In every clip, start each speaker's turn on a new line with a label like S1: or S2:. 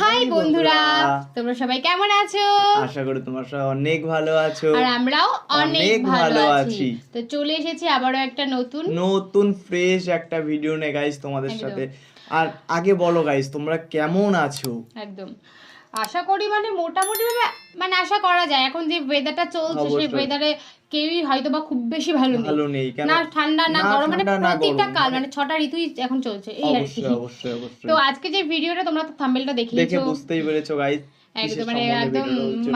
S1: High বন্ধুরা। তোমরা সবাই কেমন আছো?
S2: আশা করি তোমার সবাই অনেক ভালো আছো।
S1: আর আমরাও অনেক ভালো আছি। তো চলে এসেছি আবারও একটা নতুন
S2: নতুন ফ্রেশ একটা ভিডিও নিয়ে গাইস তোমাদের সাথে। আর আগে বলো গাইস তোমরা কেমন আছো?
S1: একদম। আশা করি মানে মোটামুটি ভাবে মানে আশা করা যায়। এখন যে ওয়েদারটা চলছে সেই ওয়েদারে কেউই হয়তো বা খুব বেশি ভালো নেই।
S2: ভালো নেই কেন?
S1: না ঠান্ডা না গরম মানে প্রতিটা কাল মানে ছটা ঋতুই এখন চলছে এই আর কি। তো আজকে যে ভিডিওটা তোমরা তো থাম্বেলটা
S2: দেখে
S1: দেখিয়েছো
S2: বুঝতেই পেরেছ গাইস
S1: একদম মানে একদম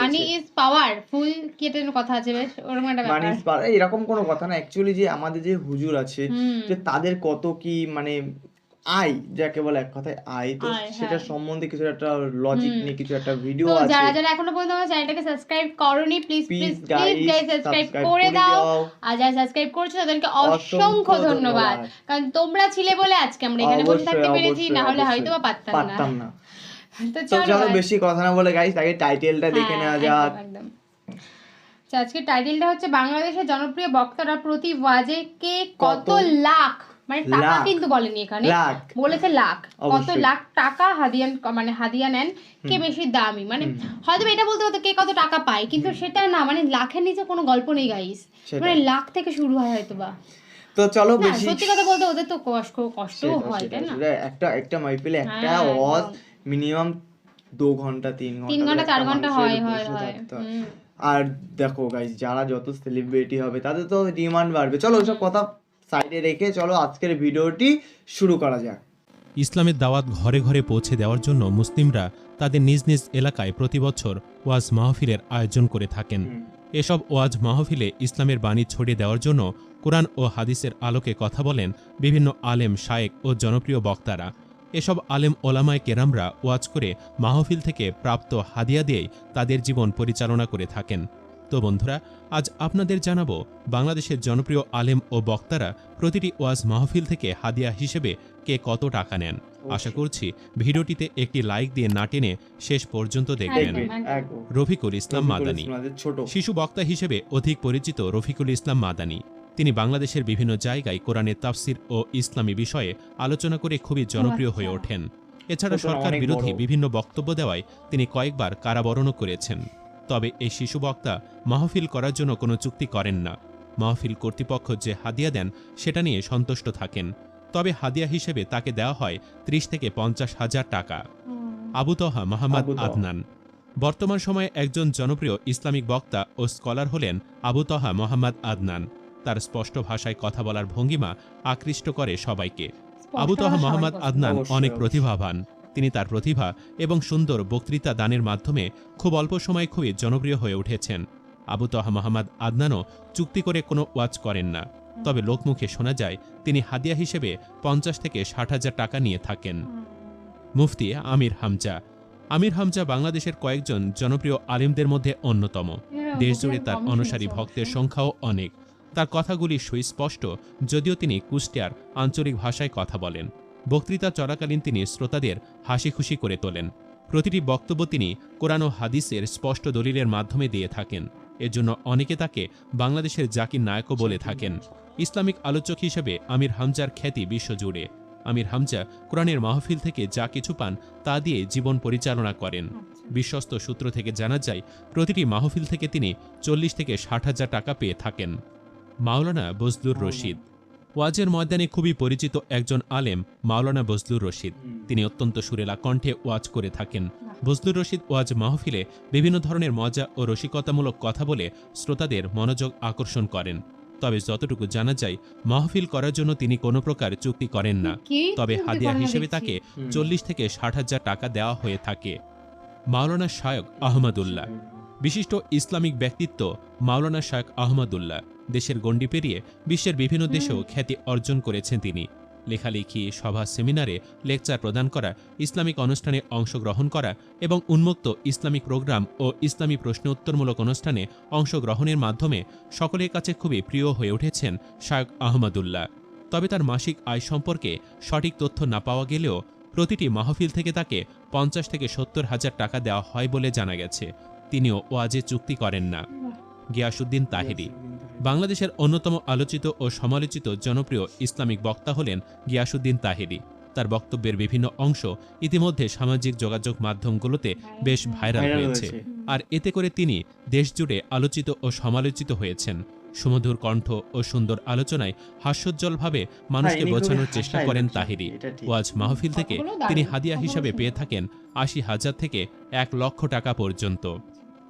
S1: মানি ইজ পাওয়ার ফুল কি একটা যেন কথা আছে বেশ ওরকম একটা
S2: মানি
S1: ব্যাপার।
S2: এরকম কোনো কথা না অ্যাকচুয়ালি যে আমাদের যে হুজুর আছে যে তাদের কত কি মানে আয় যাকে বলে এক কথায় আয় তো সেটা
S1: হ্যাঁ।
S2: সম্বন্ধে কিছু একটা লজিক নিয়ে কিছু একটা ভিডিও আছে।
S1: যারা যারা এখনও পর্যন্ত আমার চ্যানেলটাকে সাবস্ক্রাইব করনি please please
S2: please guys
S1: subscribe করে দাও। আর যারা সাবস্ক্রাইব করছ তাদেরকে অসংখ্য ধন্যবাদ। কারণ তোমরা ছিলে বলে আজকে আমরা এখানে বসে থাকতে পেরেছি না হলে হয়তো বা পারতাম না।
S2: পারতাম না।
S1: তো চলো
S2: বেশি কথা না বলে গাইস আগে টাইটেলটা দেখে
S1: হ্যাঁ,
S2: নেওয়া যাক।
S1: একদম আজকে টাইটেলটা হচ্ছে বাংলাদেশের জনপ্রিয় বক্তারা প্রতি ওয়াজে কে কত লাখ মানে টাকা কিন্তু বলেনি এখানে। বলেছে লাখ। কত লাখ টাকা হাদিয়ান মানে হাদিয়া নেন কে বেশি দামি? মানে হয়তো এটা বলতে হতো কে কত টাকা পায় কিন্তু সেটা না মানে লাখের নিচে কোনো গল্প নেই গাইস মানে লাখ থেকে শুরু হয় হয়তো বা
S2: তো চলো বেশি
S1: সত্যি কথা বলতে ওদের তো কষ্ট কষ্টও
S2: সেটা,
S1: হয় তাই না?
S2: একটা একটা মাইপেলে একটা
S1: হ্যাঁ,
S2: ওয়াজ মিনিমাম দু ঘণ্টা তিন ঘণ্টা
S1: তিন
S2: ঘণ্টা
S1: চার
S2: ঘণ্টা
S1: হয় হয় হয়।
S2: আর দেখো গাইস যারা যত সেলিব্রিটি হবে তাদের তো ডিমান্ড বাড়বে। চলো ওসব কথা সাইডে রেখে চলো আজকের ভিডিওটি শুরু করা যাক।
S3: ইসলামের দাওয়াত ঘরে ঘরে পৌঁছে দেওয়ার জন্য মুসলিমরা তাদের নিজ নিজ এলাকায় প্রতি বছর ওয়াজ মাহফিলের আয়োজন করে থাকেন। এসব ওয়াজ মাহফিলে ইসলামের বাণী ছড়িয়ে দেওয়ার জন্য কোরআন ও হাদিসের আলোকে কথা বলেন বিভিন্ন আলেম শায়েক ও জনপ্রিয় বক্তারা। এসব আলেম ওলামায় কেরামরা ওয়াজ করে মাহফিল থেকে প্রাপ্ত হাদিয়া দিয়েই তাদের জীবন পরিচালনা করে থাকেন। তো বন্ধুরা আজ আপনাদের জানাব বাংলাদেশের জনপ্রিয় আলেম ও বক্তারা প্রতিটি ওয়াজ মাহফিল থেকে হাদিয়া হিসেবে কে কত টাকা নেন। আশা করছি ভিডিওটিতে একটি লাইক দিয়ে না টেনে শেষ পর্যন্ত দেখবেন। রফিকুল ইসলাম মাদানী শিশু বক্তা হিসেবে অধিক পরিচিত রফিকুল ইসলাম মাদানী। তিনি বাংলাদেশের বিভিন্ন জায়গায় কোরআনের তাফসির ও ইসলামী বিষয়ে আলোচনা করে খুবই জনপ্রিয় হয়ে। ওঠেন। এছাড়া সরকার বিরোধী বিভিন্ন বক্তব্য দেওয়ায় তিনি কয়েকবার কারাবরণও করেছেন। তবে এই শিশু বক্তা মাহফিল করার জন্য কোনো চুক্তি করেন না। মাহফিল কর্তৃপক্ষ যে হাদিয়া দেন সেটা নিয়ে সন্তুষ্ট থাকেন। তবে হাদিয়া হিসেবে তাকে দেওয়া হয় ত্রিশ থেকে পঞ্চাশ হাজার টাকা। আবু তহা মোহাম্মদ আদনান। বর্তমান সময়ে একজন জনপ্রিয় ইসলামিক বক্তা ও স্কলার হলেন আবু তহা মোহাম্মদ আদনান। তার স্পষ্ট ভাষায় কথা বলার ভঙ্গিমা আকৃষ্ট করে সবাইকে। আবু তহা মোহাম্মদ আদনান অনেক প্রতিভাবান। তিনি তার প্রতিভা এবং সুন্দর বক্তৃতা দানের মাধ্যমে খুব অল্প সময়ে খুবই জনপ্রিয় হয়ে উঠেছেন। আবু তহা মোহাম্মদ আদনানও চুক্তি করে কোনো ওয়াজ করেন না। তবে লোকমুখে শোনা যায় তিনি হাদিয়া হিসেবে পঞ্চাশ থেকে ষাট হাজার টাকা নিয়ে থাকেন। মুফতি আমির হামজা। আমির হামজা বাংলাদেশের কয়েকজন জনপ্রিয় আলিমদের মধ্যে অন্যতম। দেশজুড়ে তার অনুসারী ভক্তের সংখ্যাও অনেক। তার কথাগুলি সুস্পষ্ট যদিও তিনি কুষ্টিয়ার আঞ্চলিক ভাষায় কথা বলেন। বক্তৃতা চলাকালীন তিনি শ্রোতাদের হাসি খুশি করে তোলেন। প্রতিটি বক্তব্য তিনি কোরআন ও হাদিসের স্পষ্ট দলিলের মাধ্যমে দিয়ে থাকেন। এর জন্য অনেকে তাকে বাংলাদেশের জাকির নায়কও বলে থাকেন। ইসলামিক আলোচক হিসেবে আমির হামজার খ্যাতি বিশ্বজুড়ে। আমির হামজা কোরআনের মাহফিল থেকে যা কিছু পান তা দিয়ে জীবন পরিচালনা করেন। বিশ্বস্ত সূত্র থেকে জানা যায়, প্রতিটি মাহফিল থেকে তিনি চল্লিশ থেকে ষাট হাজার টাকা পেয়ে থাকেন। মাওলানা বজলুর রশিদ। ওয়াজের ময়দানে খুবই পরিচিত একজন আলেম মাওলানা বজলুর রশিদ। তিনি অত্যন্ত সুরেলা কণ্ঠে ওয়াজ করে থাকেন। বজলুর রশিদ ওয়াজ মাহফিলে বিভিন্ন ধরনের মজা ও রসিকতামূলক কথা বলে শ্রোতাদের মনোযোগ আকর্ষণ করেন। তবে যতটুকু জানা যায় মাহফিল করার জন্য তিনি কোনো প্রকার চুক্তি করেন না। তবে হাদিয়া হিসেবে তাকে চল্লিশ থেকে ষাট হাজার টাকা দেওয়া হয়ে থাকে। মাওলানা শায়ক আহমদুল্লাহ। বিশিষ্ট ইসলামিক ব্যক্তিত্ব মাওলানা শায়ক আহমদুল্লাহ। দেশের গণ্ডি পেরিয়ে বিশ্বের বিভিন্ন দেশেও খ্যাতি অর্জন করেছেন তিনি। লেখালেখি সভা সেমিনারে লেকচার প্রদান করা ইসলামিক অনুষ্ঠানে অংশগ্রহণ করা এবং উন্মুক্ত ইসলামিক প্রোগ্রাম ও ইসলামী প্রশ্ন উত্তরমূলক অনুষ্ঠানে অংশগ্রহণের মাধ্যমে সকলের কাছে খুবই প্রিয় হয়ে উঠেছেন শায়ক আহমদুল্লাহ। তবে তার মাসিক আয় সম্পর্কে সঠিক তথ্য না পাওয়া গেলেও প্রতিটি মাহফিল থেকে তাকে পঞ্চাশ থেকে সত্তর হাজার টাকা দেওয়া হয় বলে জানা গেছে। তিনিও ওয়াজে চুক্তি করেন না। গিয়াসুদ্দিন তাহেরি। বাংলাদেশের অন্যতম আলোচিত ও সমালোচিত জনপ্রিয় ইসলামিক বক্তা হলেন গিয়াসুদ্দিন তাহেরি। তার বক্তব্যের বিভিন্ন অংশ ইতিমধ্যে সামাজিক যোগাযোগ মাধ্যমগুলোতে বেশ ভাইরাল হয়েছে। আর এতে করে তিনি দেশজুড়ে আলোচিত ও সমালোচিত হয়েছেন। সুমধুর কণ্ঠ ও সুন্দর আলোচনায় হাস্যোজ্জ্বলভাবে মানুষকে
S2: হ্যাঁ,
S3: বোঝানোর চেষ্টা করেন তাহিরি। ওয়াজ মাহফিল থেকে তিনি হাদিয়া হিসাবে পেয়ে থাকেন আশি হাজার থেকে এক লক্ষ টাকা পর্যন্ত।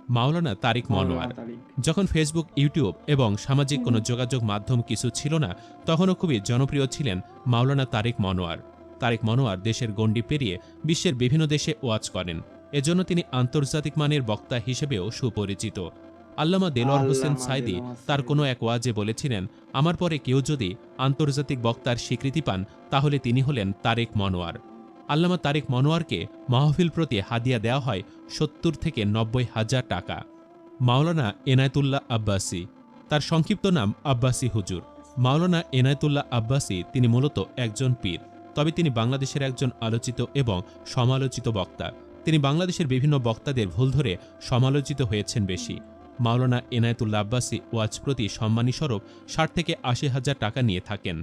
S3: মাওলানা তারিক মনোয়ার। যখন ফেসবুক ইউটিউব এবং সামাজিক কোনো যোগাযোগ মাধ্যম কিছু ছিল না তখনও খুবই জনপ্রিয় ছিলেন মাওলানা তারেক মনোয়ার। তারেক মনোয়ার দেশের গণ্ডি পেরিয়ে বিশ্বের বিভিন্ন দেশে ওয়াজ করেন। এজন্য তিনি আন্তর্জাতিক মানের বক্তা হিসেবেও সুপরিচিত। আল্লামা দেলোয়ার হোসেন সাইদি তার। কোনো এক ওয়াজে বলেছিলেন আমার পরে কেউ যদি আন্তর্জাতিক বক্তার স্বীকৃতি পান তাহলে তিনি হলেন তারেক মনোয়ার। আল্লামা তারেক মনোয়ারকে মাহফিল প্রতি হাদিয়া দেওয়া হয় সত্তর থেকে নব্বই হাজার টাকা। মাওলানা এনায়েতুল্লাহ আব্বাসি, তার সংক্ষিপ্ত নাম আব্বাসি হুজুর। মাওলানা এনায়েতুল্লাহ আব্বাসি তিনি মূলত একজন পীর, তবে তিনি বাংলাদেশের একজন আলোচিত এবং সমালোচিত বক্তা। তিনি বাংলাদেশের বিভিন্ন বক্তাদের ভুল ধরে সমালোচিত হয়েছেন বেশি। মাওলানা এনায়েতুল্লাহ আব্বাসি ওয়াজ প্রতি সম্মানীস্বরূপ ষাট থেকে আশি হাজার টাকা নিয়ে থাকেন।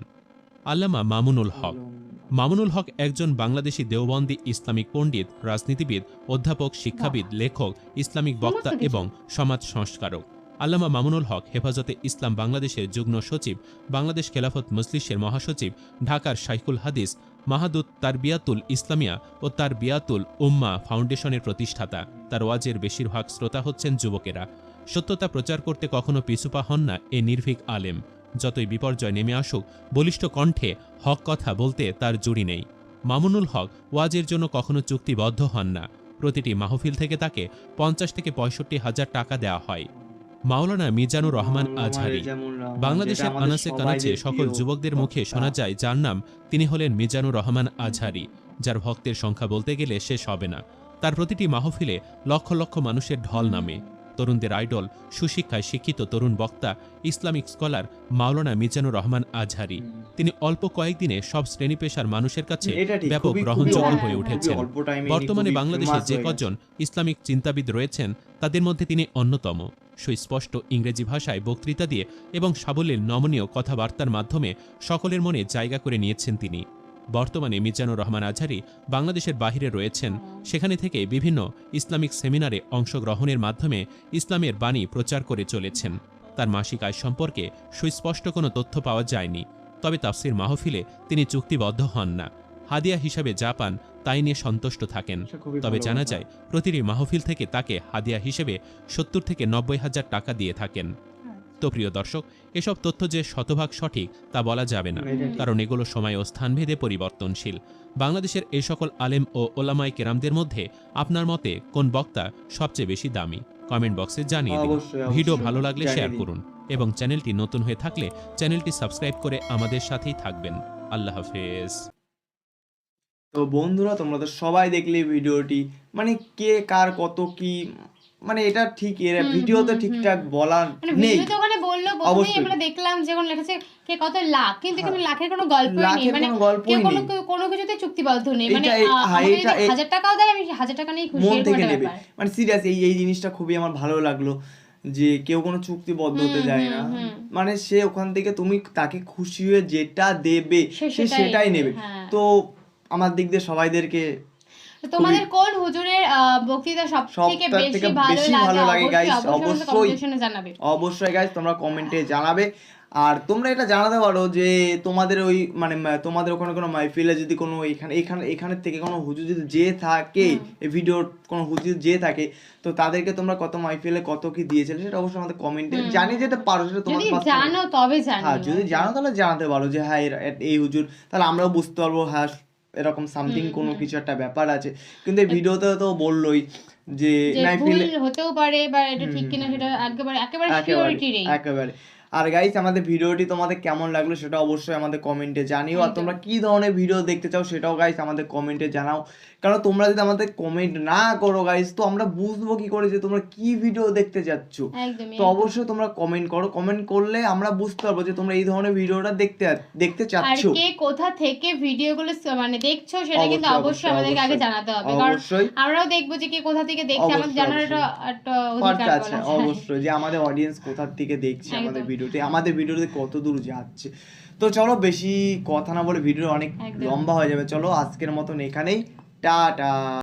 S3: আল্লামা মামুনুল হক। মামুনুল হক একজন বাংলাদেশি দেওবন্দি ইসলামিক পণ্ডিত রাজনীতিবিদ অধ্যাপক শিক্ষাবিদ লেখক ইসলামিক বক্তা এবং সমাজ সংস্কারক। আল্লামা মামুনুল হক হেফাজতে ইসলাম বাংলাদেশের যুগ্ম সচিব বাংলাদেশ খেলাফত মজলিসের মহাসচিব ঢাকার শাইখুল হাদিস মাহাদুত তারবিয়াতুল ইসলামিয়া ও তারবিয়াতুল উম্মা ফাউন্ডেশনের প্রতিষ্ঠাতা। তার ওয়াজের বেশিরভাগ শ্রোতা হচ্ছেন যুবকেরা। সত্যতা প্রচার করতে কখনো পিছুপা হন না এ নির্ভীক আলেম। যতই বিপর্যয় নেমে আসুক বলিষ্ঠ কণ্ঠে হক কথা বলতে তার জুড়ি নেই। মামুনুল হক ওয়াজের জন্য কখনো চুক্তিবদ্ধ হন না। প্রতিটি মাহফিল থেকে তাকে পঞ্চাশ থেকে পঁয়ষট্টি হাজার টাকা দেওয়া হয়। মাওলানা মিজানুর রহমান আজহারি। বাংলাদেশের
S2: আমাদের
S3: কানাচে সকল যুবকদের মুখে শোনা যায় যার নাম তিনি হলেন মিজানুর রহমান আজহারি যার ভক্তের সংখ্যা বলতে গেলে শেষ হবে না। তার প্রতিটি মাহফিলে লক্ষ লক্ষ মানুষের ঢল নামে। তরুণদের আইডল সুশিক্ষায় শিক্ষিত তরুণ বক্তা ইসলামিক স্কলার মাওলানা মিজানুর রহমান আজহারি। তিনি অল্প কয়েকদিনে সব শ্রেণি পেশার মানুষের কাছে ব্যাপক গ্রহণযোগ্য হয়ে উঠেছেন। বর্তমানে বাংলাদেশে যে কজন ইসলামিক চিন্তাবিদ রয়েছেন তাদের মধ্যে তিনি অন্যতম। সুস্পষ্ট ইংরেজি ভাষায় বক্তৃতা দিয়ে এবং সাবলীল নমনীয় কথাবার্তার মাধ্যমে সকলের মনে জায়গা করে নিয়েছেন তিনি। বর্তমানে মিজানুর রহমান আজহারি বাংলাদেশের বাহিরে রয়েছেন। সেখানে থেকে বিভিন্ন ইসলামিক সেমিনারে অংশগ্রহণের মাধ্যমে ইসলামের বাণী প্রচার করে চলেছেন। তার মাসিক আয় সম্পর্কে সুস্পষ্ট কোনো তথ্য পাওয়া যায়নি। তবে তাফসির মাহফিলে তিনি চুক্তিবদ্ধ হন না। হাদিয়া হিসাবে যা পান তাই নিয়ে সন্তুষ্ট থাকেন। তবে জানা যায় প্রতিটি মাহফিল থেকে তাকে হাদিয়া হিসেবে সত্তর থেকে নব্বই হাজার টাকা দিয়ে থাকেন। তো প্রিয় দর্শক এসব তথ্য যে শতভাগ সঠিক তা বলা যাবে না কারণ এগুলো সময় ও স্থানভেদে পরিবর্তনশীল। বাংলাদেশের এই সকল আলেম ও ওলামাই কেরামদের মধ্যে আপনার মতে কোন বক্তা সবচেয়ে বেশি দামি? কমেন্ট বক্সে জানিয়ে দিন। ভিডিও ভালো লাগলে শেয়ার করুন এবং চ্যানেলটি নতুন হয়ে থাকলে চ্যানেলটি সাবস্ক্রাইব করে আমাদের সাথেই থাকবেন। আল্লাহ হাফেজ।
S2: তো বন্ধুরা তোমরা তো সবাই দেখলে ভিডিওটি। মানে কে কার কত কি মানে এটা ঠিক এর ভিডিওতে ঠিকঠাক বলার
S1: মানে
S2: নেই।
S1: ভিডিওতে ওখানে বলল প্রথমেই। আমরা দেখলাম যে ওখানে লেখা আছে কে কত লাখ? কিন্তু এখানে লাখের কোনো গল্পই নেই। মানে
S2: কোনো
S1: কেউ কোনো
S2: নেই।
S1: কেউ কোনো কিছুতে চুক্তিবদ্ধ নেই। মানে
S2: এটা হ্যাঁ,
S1: হাজার টাকাও দেয় আমি হাজার টাকা নিয়ে খুশি
S2: মন থেকে নেবে। মানে সিরিয়াস এই এই জিনিসটা খুবই আমার ভালো লাগল যে কেউ কোনো চুক্তিবদ্ধ হতে যায় না। মানে সে ওখান থেকে তুমি তাকে খুশি হয়ে যেটা দেবে
S1: সে সেটাই
S2: নেবে।
S1: হ্যাঁ।
S2: তো আমার দিক দিয়ে সবাইদেরকে
S1: তোমাদের কোন হুজুরের বক্তৃতা সব
S2: সব
S1: থেকে বেশি ভালো লাগে?
S2: guys,
S1: অবশ্যই অবশ্যই
S2: গাইজ তোমরা কমেন্টে জানাবে। আর তোমরা এটা জানাতে পারো যে তোমাদের ওই মানে তোমাদের ওখানে কোনো মাইফিলে যদি কোনো এখানে এখানে এখানের থেকে কোনো হুজুর যদি যে থাকে এই ভিডিওর কোনো হুজুর যে থাকে তো তাদেরকে তোমরা কত মাইফিলে কত কি দিয়েছিলে সেটা অবশ্যই আমাদের কমেন্টে। জানিয়ে যেতে পারো সেটা তোমার
S1: যদি জানো তবে জানো
S2: হ্যাঁ যদি জানো তাহলে জানাতে পারো যে হ্যাঁ এই হুজুর তাহলে আমরাও বুঝতে পারব হ্যাঁ এরকম সামথিং কোনো কিছু একটা ব্যাপার আছে। কিন্তু এই ভিডিওতে তো বললোই যে
S1: ভুল হতেও পারে বা এটা ঠিক কিনা সেটা একেবারে একেবারে
S2: একেবারে
S1: সিওরিটি নেই।
S2: একেবারে। আর গাইস আমাদের ভিডিওটি তোমাদের কেমন লাগল সেটা অবশ্যই আমাদের কমেন্টে জানিও। আর তোমরা কি ধরনের ভিডিও দেখতে চাও সেটাও গাইস আমাদের কমেন্টে জানাও। কারণ তোমরা যদি আমাদের কমেন্ট না করো গাইস তো আমরা বুঝব কি করে যে তোমরা কি ভিডিও দেখতে যাচ্ছ। তো অবশ্যই তোমরা কমেন্ট করো। কমেন্ট করলে আমরা বুঝতে পারব যে তোমরা এই ধরনের ভিডিওটা দেখতে দেখতে চাচ্ছ।
S1: আর কে কোথা থেকে ভিডিওগুলো মানে দেখছ সেটা কিন্তু
S2: অবশ্যই,
S1: আমাদেরকে আগে জানাতে হবে। কারণ
S2: অবশ্যই।
S1: আমরাও দেখব যে কে কোথা থেকে দেখছে। আমাদের জানার একটা অধিকার
S2: আছে অবশ্যই যে আমাদের অডিয়েন্স কোথা থেকে দেখছে আমাদের ভিডিও ভিডিওতে আমাদের ভিডিওতে কত দূর যাচ্ছে। তো চলো বেশি কথা না বলে ভিডিও অনেক লম্বা হয়ে যাবে। চলো আজকের মতন এখানেই। টাটা।